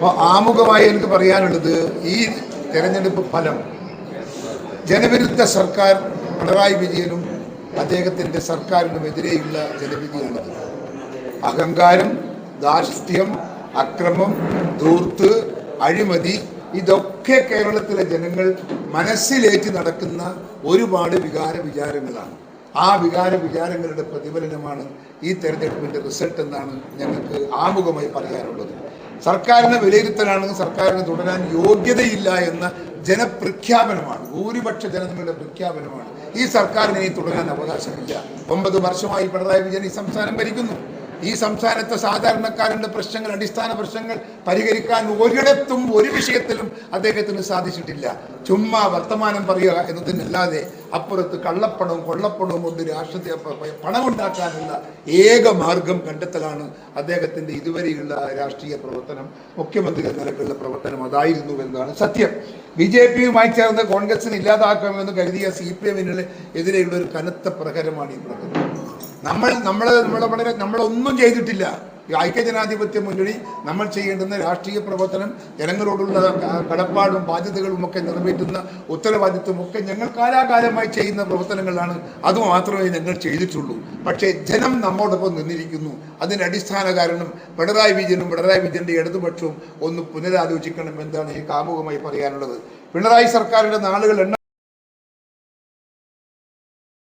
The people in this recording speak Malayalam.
അപ്പോൾ ആമുഖമായി എനിക്ക് പറയാനുള്ളത് ഈ തെരഞ്ഞെടുപ്പ് ഫലം ജനവിരുദ്ധ സർക്കാർ പിണറായി വിജയനും അദ്ദേഹത്തിന്റെ സർക്കാരിനുമെതിരെയുള്ള ജനവിധിയാണത്. അഹങ്കാരം ധാർഷ്ട്യം അക്രമം ധൂർത്ത് അഴിമതി ഇതൊക്കെ കേരളത്തിലെ ജനങ്ങൾ മനസ്സിലേറ്റ് നടക്കുന്ന ഒരുപാട് വികാര വിചാരങ്ങളാണ്. ആ വികാര വിചാരങ്ങളുടെ പ്രതിഫലനമാണ് ഈ തെരഞ്ഞെടുപ്പിന്റെ റിസൾട്ട് എന്നാണ് ഞങ്ങൾക്ക് ആമുഖമായി പറയാനുള്ളത്. സർക്കാരിനെ വിലയിരുത്തലാണ് സർക്കാരിന് തുടരാൻ യോഗ്യതയില്ല എന്ന ജനപ്രഖ്യാപനമാണ് ഭൂരിപക്ഷ ജനതകളുടെ പ്രഖ്യാപനമാണ്. ഈ സർക്കാരിനെ തുടരാൻ അവകാശമില്ല. ഒമ്പത് വർഷമായി പിണറായി വിജയൻ ഈ സംസ്ഥാനം ഭരിക്കുന്നു. ഈ സംസ്ഥാനത്തെ സാധാരണക്കാരന്റെ പ്രശ്നങ്ങൾ അടിസ്ഥാന പ്രശ്നങ്ങൾ പരിഹരിക്കാൻ ഒരിടത്തും ഒരു വിഷയത്തിലും അദ്ദേഹത്തിന് സാധിച്ചിട്ടില്ല. ചുമ്മാ വർത്തമാനം പറയുക എന്നതിനല്ലാതെ അപ്പുറത്ത് കള്ളപ്പണവും കൊള്ളപ്പണവും കൊണ്ട് രാഷ്ട്രത്തെ പണമുണ്ടാക്കാനുള്ള ഏക മാർഗം കണ്ടെത്തലാണ് അദ്ദേഹത്തിന്റെ ഇതുവരെയുള്ള രാഷ്ട്രീയ പ്രവർത്തനം മുഖ്യമന്ത്രി എന്ന നിലക്കുള്ള പ്രവർത്തനം അതായിരുന്നു എന്നതാണ് സത്യം. ബി ജെ പിയുമായി ചേർന്ന് കോൺഗ്രസിന് ഇല്ലാതാക്കാമെന്ന് കരുതിയ സി പി എമ്മിന് എതിരെയുള്ള ഒരു കനത്ത പ്രഹരമാണ് ഈ പ്രകടനം നമ്മൾ നമ്മൾ നമ്മളെ വളരെ നമ്മളൊന്നും ചെയ്തിട്ടില്ല. ഈ ഐക്യജനാധിപത്യ മുന്നണി നമ്മൾ ചെയ്യേണ്ടുന്ന രാഷ്ട്രീയ പ്രവർത്തനം ജനങ്ങളോടുള്ള കടപ്പാടും ബാധ്യതകളും ഒക്കെ നിറവേറ്റുന്ന ഉത്തരവാദിത്വം ഒക്കെ ഞങ്ങൾ കാലാകാലമായി ചെയ്യുന്ന പ്രവർത്തനങ്ങളാണ്. അത് മാത്രമേ ഞങ്ങൾ ചെയ്തിട്ടുള്ളൂ. പക്ഷേ ജനം നമ്മോടൊപ്പം നിന്നിരിക്കുന്നു. അതിന് അടിസ്ഥാന കാരണം പിണറായി വിജയനും പിണറായി വിജയന്റെ ഇടതുപക്ഷവും ഒന്ന് പുനരാലോചിക്കണം എന്താണ് ഈ കാമുകമായി പറയാനുള്ളത്. പിണറായി സർക്കാരിന്റെ നാളുകൾ എണ്ണ